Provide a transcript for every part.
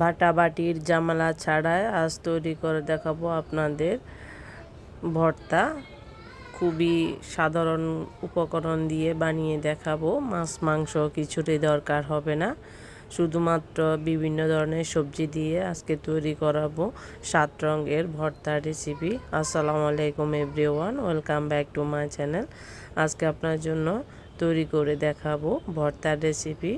বাটাবাটির জামালা ছাড়াই আজ তৈরি করে দেখাবো আপনাদের। ভর্তা খুবই সাধারণ উপকরণ দিয়ে বানিয়ে দেখাবো। মাছ, মাংস কিছুরই দরকার হবে না। শুধুমাত্র বিভিন্ন ধরনের সবজি দিয়ে আজকে তৈরি করাবো সাত রঙের ভর্তা রেসিপি আসসালামু আলাইকুম everyone welcome back to my channel আজকে আপনার জন্য তৈরি করে দেখাবো ভর্তার রেসিপি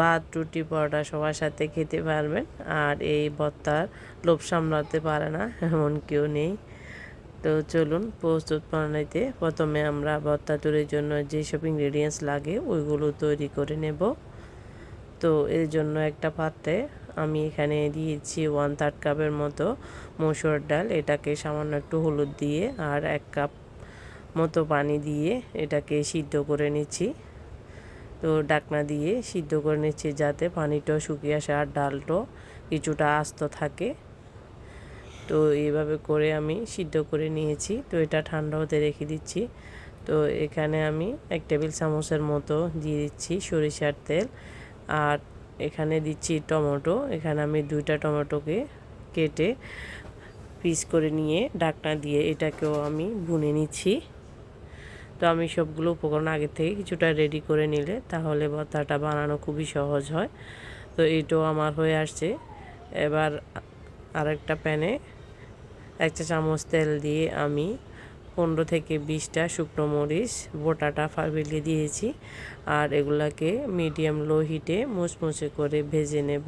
ভাত রুটি পরোটা সবার সাথে খেতে পারবেন। আর এই ভর্তার লোভ সামলাতে পারে না, এমন কেউ নেই। তো চলুন প্রস্তুত প্রণালীতে প্রথমে আমরা ভর্তা তৈরির জন্য যেসব ইনগ্রেডিয়েন্টস লাগে, ওইগুলো তৈরি করে নেব। তো এর জন্য একটা পাত্রে আমি এখানে দিয়েছি ওয়ান থার্ড কাপের মতো মসুর ডাল। এটাকে সামান্য একটু হলুদ দিয়ে আর এক কাপ মতো পানি দিয়ে এটাকে সিদ্ধ করে নিচ্ছি। তো ডাকনা দিয়ে সিদ্ধ করে নিচ্ছি যাতে পানিটাও শুকিয়ে আসে আর ডালটাও কিছুটা আস্ত থাকে। তো এইভাবে করে আমি সিদ্ধ করে নিয়েছি। তো এটা ঠান্ডা হতে রেখে দিচ্ছি। তো এখানে আমি এক টেবিল চামচের মতো দিয়ে দিচ্ছি সরিষার তেল। আর এখানে দিচ্ছি টমেটো। এখানে আমি দুইটা টমেটোকে কেটে পিস করে নিয়ে ডাকনা দিয়ে এটাকেও আমি ভুনে নিচ্ছি। তো আমি সবগুলো উপকরণ আগে থেকে কিছুটা রেডি করে নিলে তাহলে ভর্তাটা বানানো খুবই সহজ হয়। তো এইটাও আমার হয়ে আসছে। এবার আরেকটা প্যানে একটা চামচ তেল দিয়ে আমি পনেরো থেকে বিশটা শুকনো মরিচ, বোটাটা ফাবিলে দিয়েছি আর এগুলাকে মিডিয়াম লো হিটে মুচমুচে করে ভেজে নেব।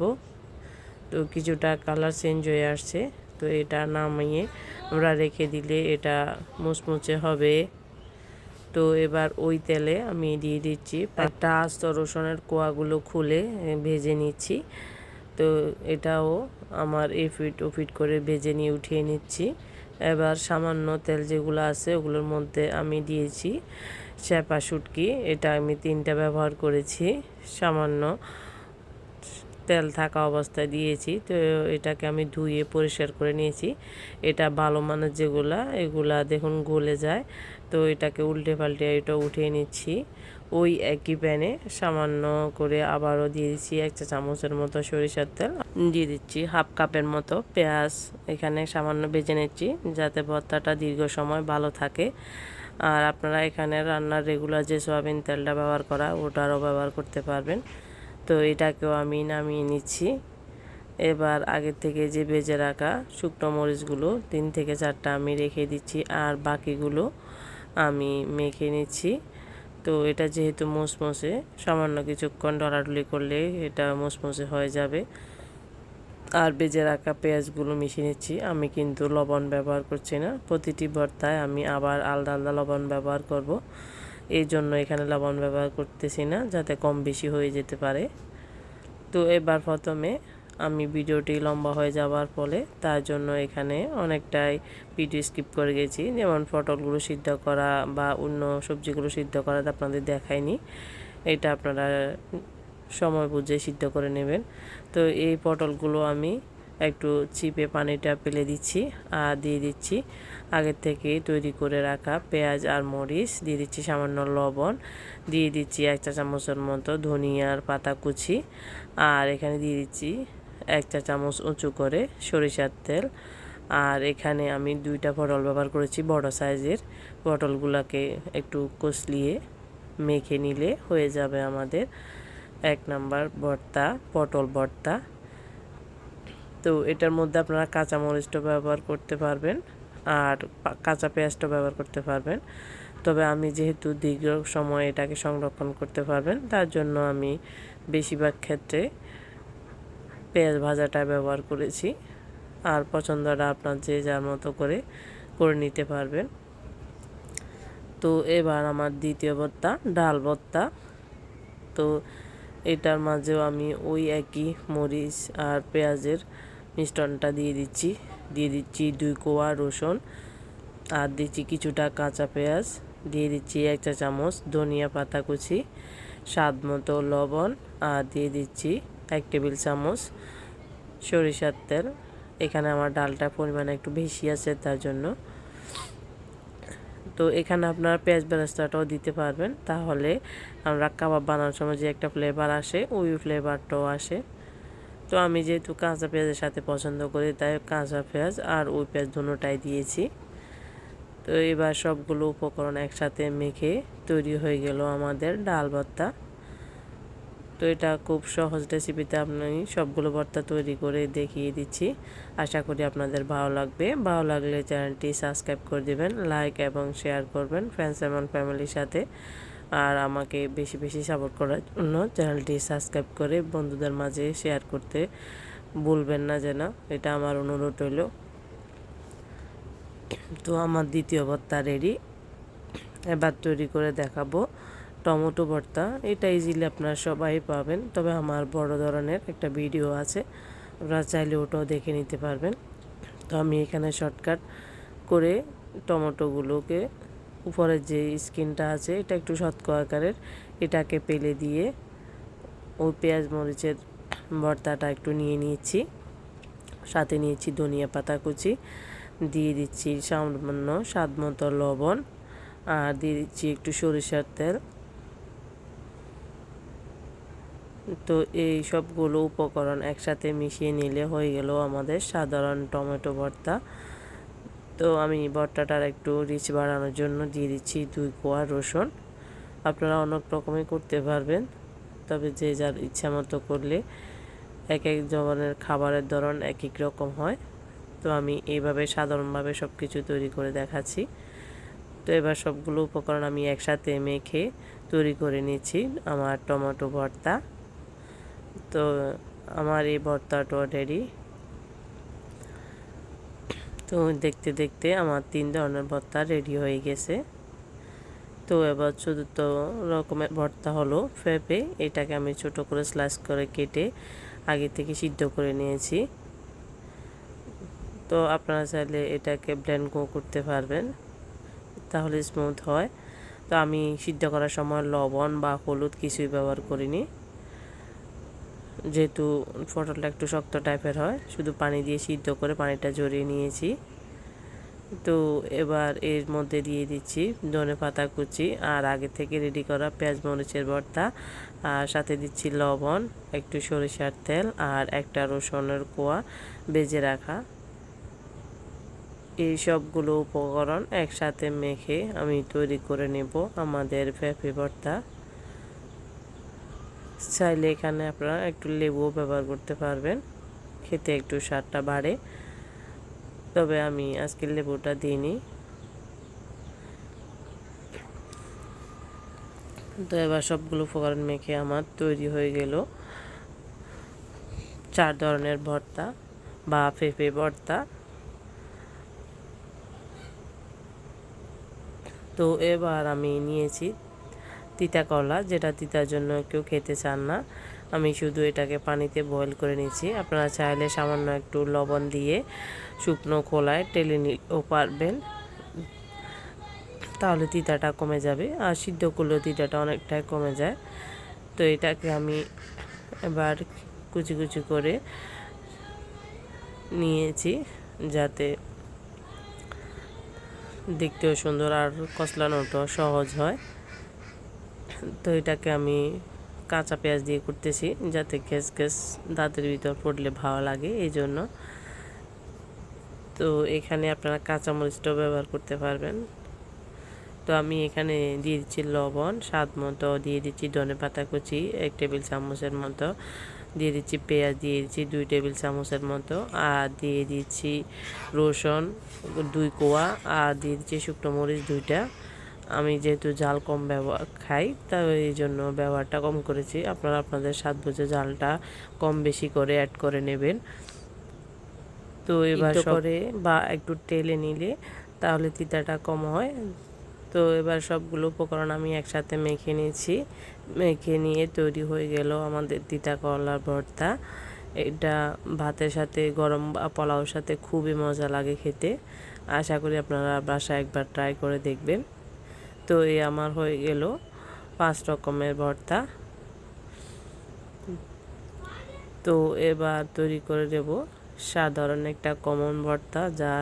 তো কিছুটা কালার চেঞ্জ হয়ে আসছে। তো এটা নামিয়ে আমরা রেখে দিলে এটা মুচমুচে হবে। তো এবার ওই তেলে আমি দিয়ে দিচ্ছি একটা আস্ত রসুনের কোয়াগুলো খুলে ভেজে নিচ্ছি। তো এটাও আমার এ ফিট ও ফিট করে ভেজে নিয়ে উঠিয়ে নিচ্ছি। এবার সামান্য তেল যেগুলো আছে ওগুলোর মধ্যে আমি দিয়েছি শ্যাপা শুটকি। এটা আমি তিনটা ব্যবহার করেছি। সামান্য তেল থাকা অবস্থায় দিয়েছি। তো এটাকে আমি ধুয়ে পরিষ্কার করে নিয়েছি। এটা ভালো মানের যেগুলা, এগুলা দেখুন গলে যায়। তো এটাকে উল্টে পাল্টে এটা উঠিয়ে নিচ্ছি। ওই একই প্যানে সামান্য করে আবারও দিয়ে দিচ্ছি এক চা চামচের মতো সরিষার তেল। দিয়ে দিচ্ছি হাফ কাপের মতো পেঁয়াজ এখানে সামান্য বেজে নিচ্ছি যাতে ভর্তাটা দীর্ঘ সময় ভালো থাকে। আর আপনারা এখানে রান্নার রেগুলার যে সয়াবিন তেলটা ব্যবহার করা, ওটারও ব্যবহার করতে পারবেন। তো এটাকেও আমি নামিয়ে নিচ্ছি। এবার আগের থেকে যে বেজে রাখা শুকনো মরিচগুলো তিন থেকে চারটা আমি রেখে দিচ্ছি আর বাকিগুলো আমি মেখে নিচ্ছি। তো এটা যেহেতু মুসমুসে সামান্য কিছুক্ষণ ডলাডলি করলে এটা মুসমুসে হয়ে যাবে। আর বেজে রাখা পেঁয়াজগুলো মিশিয়ে নিচ্ছি। আমি কিন্তু লবণ ব্যবহার করছি না। প্রতিটি ভর্তায় আমি আবার আলাদা আলাদা লবণ ব্যবহার করব। এই জন্য এখানে লবণ ব্যবহার করতেছি না, যাতে কম বেশি হয়ে যেতে পারে। তো এবার প্রথমে আমি ভিডিওটি লম্বা হয়ে যাওয়ার ফলে তার জন্য এখানে অনেকটাই ভিডিও স্কিপ করে গেছি। যেমন পটলগুলো সিদ্ধ করা বা অন্য সবজিগুলো সিদ্ধ করা আপনাদের দেখায়নি এটা আপনারা সময় বুঝে সিদ্ধ করে নেবেন। তো এই পটলগুলো আমি একটু চিপে পানিটা পেলে দিচ্ছি, আর দিয়ে দিচ্ছি আগের থেকে তৈরি করে রাখা পেঁয়াজ আর মরিচ, দিয়ে দিচ্ছি সামান্য লবণ, দিয়ে দিচ্ছি এক চা চামচের মতো ধনিয়ার পাতা কুচি, আর এখানে দিয়ে দিচ্ছি এক চা চামচ উঁচু করে সরিষার তেল, আর এখানে আমি দুইটা পটল ব্যবহার করেছি বড় সাইজের, পটলগুলোকে একটু কষলিয়ে মেখে নিলে হয়ে যাবে আমাদের এক নাম্বার ভর্তা, পটল ভর্তা। তো এটার মধ্যে আপনারা কাঁচা মরিচটা ব্যবহার করতে পারবেন আর কাঁচা পেঁয়াজটা ব্যবহার করতে পারবেন। তবে আমি যেহেতু দীর্ঘ সময় এটাকে সংরক্ষণ করতে পারবেন, তার জন্য আমি বেশিরভাগ ক্ষেত্রে পেঁয়াজ ভাজাটা ব্যবহার করেছি। আর পছন্দটা আপনার যে যার মতো করে করে নিতে পারবেন। তো এবার আমার দ্বিতীয় ভর্তা, ডাল ভর্তা। তো এটার মাঝেও আমি ওই একই মরিচ আর পেঁয়াজের মিশ্রণটা দিয়ে দিচ্ছি। দিয়ে দিচ্ছি দুই কোয়া রসুন, আর দিচ্ছি কিছুটা কাঁচা পেঁয়াজ। দিয়ে দিচ্ছি এক চা চামচ ধনিয়া পাতা কুচি, স্বাদ মতো লবণ, আর দিয়ে দিচ্ছি এক টেবিল চামচ সরিষার তেল। এখানে আমার ডালটা পরিমাণে একটু বেশি আছে তার জন্য। তো এখানে আপনারা পেঁয়াজ বেরেস্তাটাও দিতে পারবেন। তাহলে আমরা কাবাব বানানোর সময় যে একটা ফ্লেভার আসে, ওই ফ্লেভারটাও আসে। তো আমি যেহেতু কাঁচা পেঁয়াজের সাথে পছন্দ করি, তাই কাঁচা পেঁয়াজ আর ওই পেঁয়াজ দুটোটাই দিয়েছি। তো এবার সবগুলো উপকরণ একসাথে মেখে তৈরি হয়ে গেল আমাদের ডাল ভর্তা। তো এটা খুব সহজ রেসিপিতে আপনি সবগুলো ভর্তা তৈরি করে দেখিয়ে দিচ্ছি। আশা করি আপনাদের ভালো লাগবে। ভালো লাগলে চ্যানেলটি সাবস্ক্রাইব করে দেবেন, লাইক এবং শেয়ার করবেন ফ্রেন্ডস এবং ফ্যামিলির সাথে। আর আমাকে বেশি বেশি সাপোর্ট করার জন্য চ্যানেলটি সাবস্ক্রাইব করে বন্ধুদের মাঝে শেয়ার করতে ভুলবেন না যেন। এটা আমার অনুরোধ হইল তো আমার দ্বিতীয় ভর্তা রেডি এবার তৈরি করে দেখাবো টমেটো ভর্তা। এটা ইজিলি আপনারা সবাই পাবেন, তবে আমার বড় ধরনের একটা ভিডিও আছে। আপনারা চাইলে ওটাও দেখে নিতে পারবেন। তো আমি এখানে শর্টকাট করে টমেটোগুলোকে উপরের যে স্কিনটা আছে, এটা একটু শতক আকারের, এটাকে পেলে দিয়ে ওই পেঁয়াজ মরিচের ভর্তাটা একটু নিয়ে নিয়েছি। সাথে নিয়েছি ধনিয়া পাতা কুচি, দিয়ে দিচ্ছি সামান্য স্বাদ মতো লবণ, আর দিয়ে দিচ্ছি একটু সরিষার তেল। তো এই সবগুলো উপকরণ একসাথে মিশিয়ে নিলে হয়ে গেল আমাদের সাধারণ টমেটো ভর্তা। তো আমি ভর্তাটার একটু রিচ বাড়ানোর জন্য দিয়ে দিচ্ছি দুই কোয়া রসুন। আপনারা অনেক রকমই করতে পারবেন, তবে যে যার ইচ্ছা মতো করলে এক এক ধরনের খাবারের ধরন এক এক রকম হয়। তো আমি এইভাবে সাধারণভাবে সব কিছু তৈরি করে দেখাচ্ছি। তো এবার সবগুলো উপকরণ আমি একসাথে মেখে তৈরি করে নিচ্ছি আমার টমেটো ভর্তা। তো আমার এই ভর্তাটা রেডি তো দেখতে দেখতে আমার তিন ধরনের ভর্তা রেডি হয়ে গেছে। তো এবার চতুর্থ রকমের ভর্তা হলো ফেপে, এটাকে আমি ছোট করে স্লাইস করে কেটে আগে থেকে সিদ্ধ করে নিয়েছি। তো আপনারা চাইলে এটাকে ব্লেন্ড করতে পারবেন, তাহলে স্মুথ হয়। তো আমি সিদ্ধ করার সময় লবণ বা হলুদ কিছুই ব্যবহার করিনি। যেহেতু পটলটা একটু শক্ত টাইপের হয়, শুধু পানি দিয়ে সিদ্ধ করে পানিটা জড়িয়ে নিয়েছি। তো এবার এর মধ্যে দিয়ে দিচ্ছি ধনে পাতা কুচি আর আগে থেকে রেডি করা পেঁয়াজ মরিচের ভর্তা। আর সাথে দিচ্ছি লবণ, একটু সরিষার তেল আর একটা রসুনের কোয়া বেজে রাখা। এই সবগুলো উপকরণ একসাথে মেখে আমি তৈরি করে নেব আমাদের পেঁপে ভর্তা। চাইলে এখানে আপনারা একটু লেবুও ব্যবহার করতে পারবেন। খেতে একটু স্বাদটা বাড়ে। তবে আমি আজকে লেবুটা দিইনি। তো এবার সবগুলো উপকরণ মেখে আমার তৈরি হয়ে গেল। চার ধরনের ভর্তা বা পেঁপে ভর্তা। তো এবার আমি নিয়েছি তিতা কলা যেটা তিতার জন্য কেউ খেতে চান না। আমি শুধু এটাকে পানিতে বয়েল করে নিচ্ছি। আপনারা চাইলে সামান্য একটু লবণ দিয়ে শুকনো খোলায় টেলে নিতেও পারবেন। তাহলে তিতাটা কমে যাবে। আর সিদ্ধ করলেও তিতাটা অনেকটাই কমে যায়। তো এটাকে আমি এবার কুচি কুচি করে নিয়েছি, যাতে দেখতেও সুন্দর আর কচলানোটাও সহজ হয়। তো এটাকে আমি কাঁচা পেঁয়াজ দিয়ে করতেছি, যাতে গ্যাস গ্যাস দাঁতের ভিতর পড়লে ভালো লাগে এই জন্য তো এখানে আপনারা কাঁচা মরিচটাও ব্যবহার করতে পারবেন। তো আমি এখানে দিয়ে দিচ্ছি লবণ, স্বাদ মতো দিয়ে দিচ্ছি ধনে পাতা কুচি, এক টেবিল চামচের মতো। দিয়ে দিচ্ছি পেঁয়াজ, দিয়ে দিচ্ছি দুই টেবিল চামচের মতো। আর দিয়ে দিচ্ছি রসুন, দুই কোয়া, আর দিয়ে দিচ্ছি শুকনো মরিচ দুইটা। আমি যেহেতু জাল কম ব্যবহার খাই তা এই জন্য ব্যবহারটা কম করেছি। আপনারা আপনাদের স্বাদ বুঝে জালটা কম বেশি করে অ্যাড করে নেবেন। তো এবার করে বা একটু টেলে নিলে তাহলে তিতাটা কম হয়। তো এবার সবগুলো উপকরণ আমি একসাথে মেখে নিয়েছি। মেখে নিয়ে তৈরি হয়ে গেল আমাদের তিতা করলার ভর্তা। এটা ভাতের সাথে গরম বা পোলাওর সাথে খুবই মজা লাগে খেতে। আশা করি আপনারা বাসায় একবার ট্রাই করে দেখবেন। তো এই আমার হয়ে গেল পাঁচ রকমের ভর্তা। তো এবার তৈরি করে দেব সাধারণ একটা কমন ভর্তা যা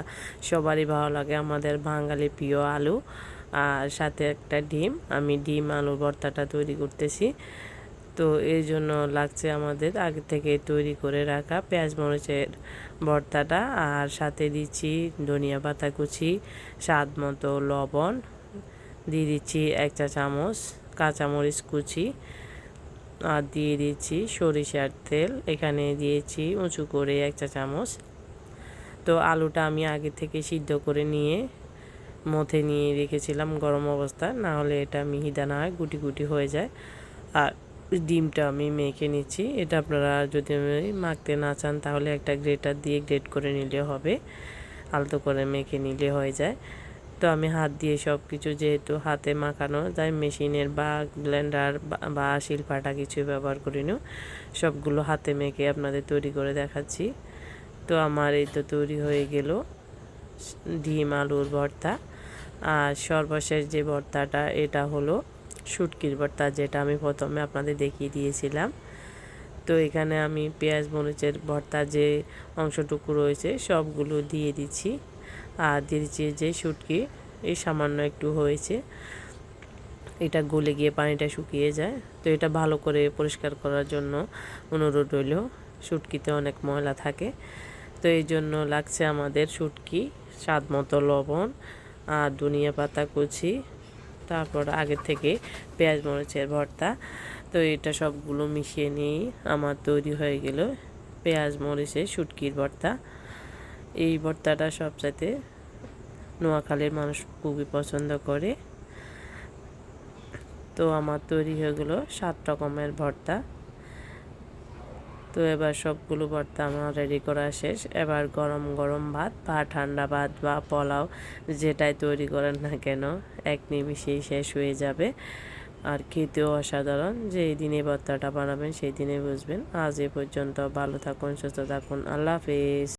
সবারই ভালো লাগে, আমাদের বাঙালি প্রিয় আলু আর সাথে একটা ডিম। আমি ডিম আলুর ভর্তাটা তৈরি করতেছি। তো এই জন্য লাগছে আমাদের আগে থেকে তৈরি করে রাখা পেঁয়াজ মরিচের ভর্তাটা আর সাথে দিচ্ছি ধনিয়া পাতা কুচি, স্বাদ মতো লবণ দিয়ে দিচ্ছি এক চা চামচ কাঁচামরিচ কুচি আর দিয়ে দিচ্ছি সরিষার তেল। এখানে দিয়েছি উঁচু করে এক চা চামচ। তো আলুটা আমি আগে থেকে সিদ্ধ করে নিয়ে মথে নিয়ে রেখেছিলাম গরম অবস্থা, না হলে এটা মিহিদা না হয় গুটি গুটি হয়ে যায়। আর ডিমটা আমি মেখে নিচ্ছি। এটা আপনারা যদি মাখতে না চান তাহলে একটা গ্রেটার দিয়ে গ্রেট করে নিলে হবে। আলতো করে মেখে নিলে হয়ে যায়। তো আমি হাত দিয়ে সব কিছু যেহেতু হাতে মাখানো, তাই মেশিনের বা ব্লেন্ডার বা শিলপাটা কিছু ব্যবহার করিনি। সবগুলো হাতে মেখে আপনাদের তৈরি করে দেখাচ্ছি। তো আমার এই তো তৈরি হয়ে গেল ডিম আলুর ভর্তা। আর সর্বশেষ যে ভর্তাটা, এটা হলো শুটকির ভর্তা, যেটা আমি প্রথমে আপনাদের দেখিয়ে দিয়েছিলাম। তো এখানে আমি পেঁয়াজ, মরিচের ভর্তা যে অংশটুকু রয়েছে, সবগুলো দিয়ে দিচ্ছি। আর দিয়ে দিচ্ছি যে শুটকি, এই সামান্য একটু হয়েছে। এটা গলে গিয়ে পানিটা শুকিয়ে যায়। তো এটা ভালো করে পরিষ্কার করার জন্য অনুরোধ রইল। শুটকিতে অনেক ময়লা থাকে। তো এই জন্য লাগছে আমাদের শুটকি, স্বাদ মতো লবণ আর ধনিয়া পাতা কুচি, তারপর আগে থেকে পেঁয়াজ মরিচের ভর্তা। তো এটা সবগুলো মিশিয়ে নিয়েই আমার তৈরি হয়ে গেল পেঁয়াজ মরিচের শুটকির ভর্তা। এই ভর্তাটা সবচাইতে নোয়াখালীর মানুষ খুবই পছন্দ করে। তো আমার তৈরি হয়ে গেলো সাত রকমের ভর্তা। তো এবার সবগুলো ভর্তা আমার রেডি করা শেষ। এবার গরম গরম ভাত, বা ঠান্ডা ভাত, বা পোলাও যেটাই তৈরি করেন না কেন, এক নিমিষেই শেষ হয়ে যাবে। আর খেতেও অসাধারণ। যে এই দিনে ভর্তাটা বানাবেন সেই দিনে বুঝবেন। আজ এ পর্যন্ত ভালো থাকুন, সুস্থ থাকুন। আল্লাহ হাফিজ।